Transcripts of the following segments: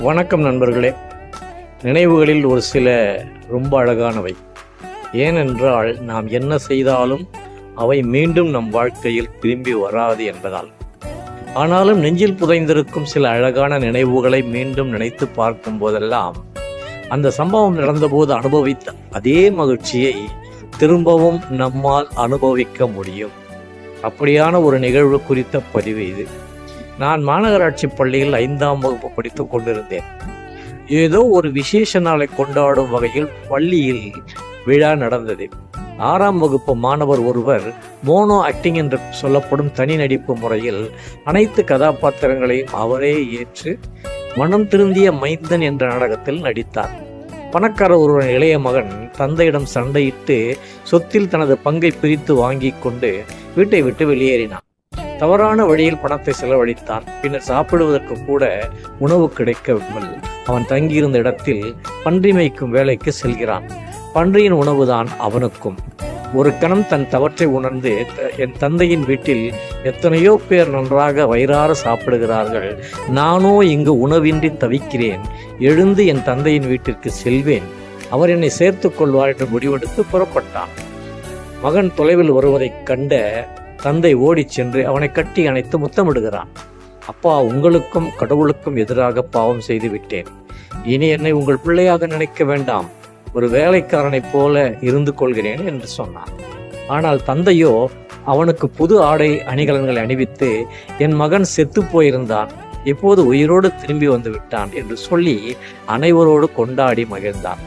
வணக்கம் நண்பர்களே. நினைவுகளில் ஒரு சில ரொம்ப அழகானவை. ஏனென்றால் நாம் என்ன செய்தாலும் அவை மீண்டும் நம் வாழ்க்கையில் திரும்பி வராது என்பதால். ஆனாலும் நெஞ்சில் புதைந்திருக்கும் சில அழகான நினைவுகளை மீண்டும் நினைத்து பார்க்கும் போதெல்லாம் அந்த சம்பவம் நடந்தபோது அனுபவித்த அதே மகிழ்ச்சியை திரும்பவும் நம்மால் அனுபவிக்க முடியும். அப்படியான ஒரு நிகழ்வு குறித்த பதிவு இது. நான் மாநகராட்சி பள்ளியில் ஐந்தாம் வகுப்பு படித்துக் கொண்டிருந்தேன். ஏதோ ஒரு விசேஷ நாளை கொண்டாடும் வகையில் பள்ளியில் விழா நடந்தது. ஆறாம் வகுப்பு மாணவர் ஒருவர் மோனோ ஆக்டிங் என்று சொல்லப்படும் தனி நடிப்பு முறையில் அனைத்து கதாபாத்திரங்களையும் அவரே ஏற்று மனம் திருந்திய மைந்தன் என்ற நாடகத்தில் நடித்தார். பணக்கார ஒருவன் இளைய மகன் தந்தையிடம் சண்டையிட்டு சொத்தில் தனது பங்கை பிரித்து வாங்கி கொண்டு வீட்டை விட்டு வெளியேறினான். தவறான வழியில் பணத்தை செலவழித்தான். பின்னர் சாப்பிடுவதற்கு கூட உணவு கிடைக்கவில்லை. அவன் தங்கியிருந்த இடத்தில் பன்றி மேய்க்கும் வேலைக்கு செல்கிறான். பன்றியின் உணவுதான் அவனுக்கும். ஒரு கணம் தன் தவற்றை உணர்ந்து த- என் தந்தையின் வீட்டில் எத்தனையோ பேர் நன்றாக வயிறார சாப்பிடுகிறார்கள். நானோ இங்கு உணவின்றி தவிக்கிறேன். எழுந்து என் தந்தையின் வீட்டிற்கு செல்வேன். அவர் என்னை சேர்த்துக் கொள்வார் என்று முடிவெடுத்து புறப்பட்டான். மகன் தொலைவில் வருவதைக் கண்ட தந்தை ஓடிச் சென்று அவனை கட்டி அணைத்து முத்தமிடுகிறான். அப்பா உங்களுக்கும் கடவுளுக்கும் எதிராக பாவம் செய்து விட்டேன். இனி என்னை உங்கள் பிள்ளையாக நினைக்க வேண்டாம். ஒரு வேலைக்காரனைப் போல இருந்து கொள்கிறேன் என்று சொன்னான். ஆனால் தந்தையோ அவனுக்கு புது ஆடை அணிகலன்களை அணிவித்து என் மகன் செத்து போயிருந்தான். இப்போது உயிரோடு திரும்பி வந்து விட்டான் என்று சொல்லி அனைவரோடு கொண்டாடி மகிழ்ந்தான்.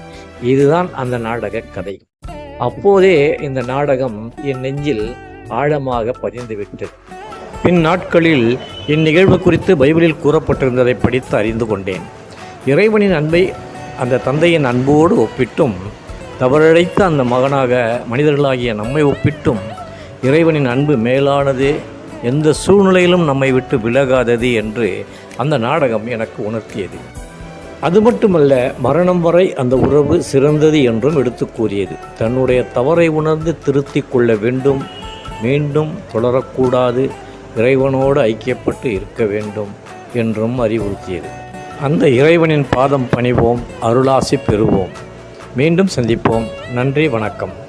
இதுதான் அந்த நாடக கதை. அப்போதே இந்த நாடகம் என் நெஞ்சில் ஆழமாக பதிந்துவிட்டது. பின் நாட்களில் இந்நிகழ்வு குறித்து பைபிளில் கூறப்பட்டிருந்ததை படித்து அறிந்து கொண்டேன். இறைவனின் அன்பை அந்த தந்தையின் அன்போடு ஒப்பிட்டும் தவறழைத்த அந்த மகனாக மனிதர்களாகிய நம்மை ஒப்பிட்டும் இறைவனின் அன்பு மேலானது எந்த சூழ்நிலையிலும் நம்மை விட்டு விலகாதது என்று அந்த நாடகம் எனக்கு உணர்த்தியது. அது மட்டுமல்ல மரணம் வரை அந்த உறவு சிறந்தது என்றும் எடுத்து கூறியது. தன்னுடைய தவறை உணர்ந்து திருத்திக் கொள்ள வேண்டும் மீண்டும் தொடரக்கூடாது. இறைவனோடு ஐக்கியப்பட்டு இருக்க வேண்டும் என்றும் அறிவுறுத்தியது. அந்த இறைவனின் பாதம் பணிவோம் அருளாசி பெறுவோம். மீண்டும் சந்திப்போம். நன்றி வணக்கம்.